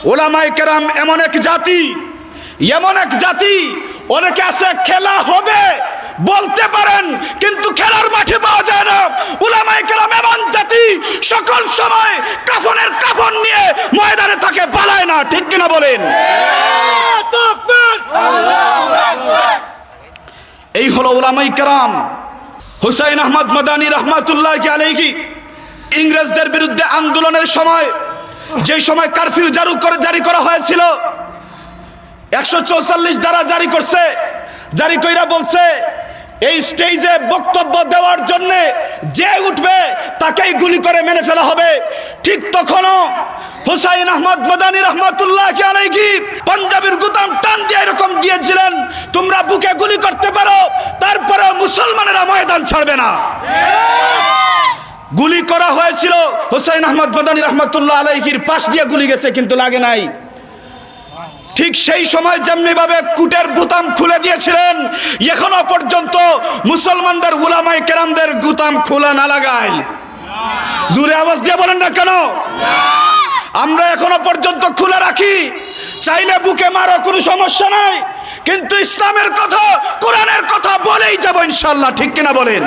ওলামাই কেরাম এমন এক জাতি, এমন এক জাতি, অনেকে আছে খেলা হবে, বলতে পারেন, কিন্তু খেলার মাঠে পাওয়া যায় না। উলামাই কেরাম এমন জাতি, সকল সময় কাফনের কাফন নিয়ে ময়দানে তাকে পালায় না, ঠিক কিনা বলেন? এই হলো উলামাই কেরাম। হুসাইন আহমদ মাদানী রহমাতুল্লাহ আলাইহি, ইংরেজদের বিরুদ্ধে আন্দোলনের সময় যে সময় কারফিউ জারু করে জারি করা হয়েছিল, একশো চৌচল্লিশ দ্বারা জারি করছে, জারি কইরা বলছে, এই স্টেজে বক্তব্য দেওয়ার জন্য যে উঠবে তাকেই গুলি করে মেনে ফেলা হবে। ঠিক তখনও হুসাইন আহমদ মদানী রহমতুল্লাহ আলাইহি পাঞ্জাবের গুদাম টান দিয়ে এরকম দিয়েছিলেন, তোমরা বুকে গুলি করতে পারো, তারপরেও মুসলমানেরা ময়দান ছাড়বে না। গুলি করা হয়েছিল হুসাইন আহমদ মদানী রহমতুল্লাহ আলাইহির পাশ দিয়ে গুলি গেছে, কিন্তু লাগে নাই। ঠিক সেই সময় যেমনি ভাবে কুটের বুতাম খুলে দিয়েছিলেন, এখনও পর্যন্ত মুসলমানদের উলামাই কেরামদের গুতাম খোলা না লাগায়। জুড়ে আওয়াজ দিয়ে বলেন না কেন? আমরা এখনও পর্যন্ত খুলে রাখি। চাইলে বুকে মারো, কোনো সমস্যা নাই। কিন্তু ইসলামের কথা, কোরআনের কথা বলেই যাব ইনশাল্লাহ ঠিক কিনা বলেন?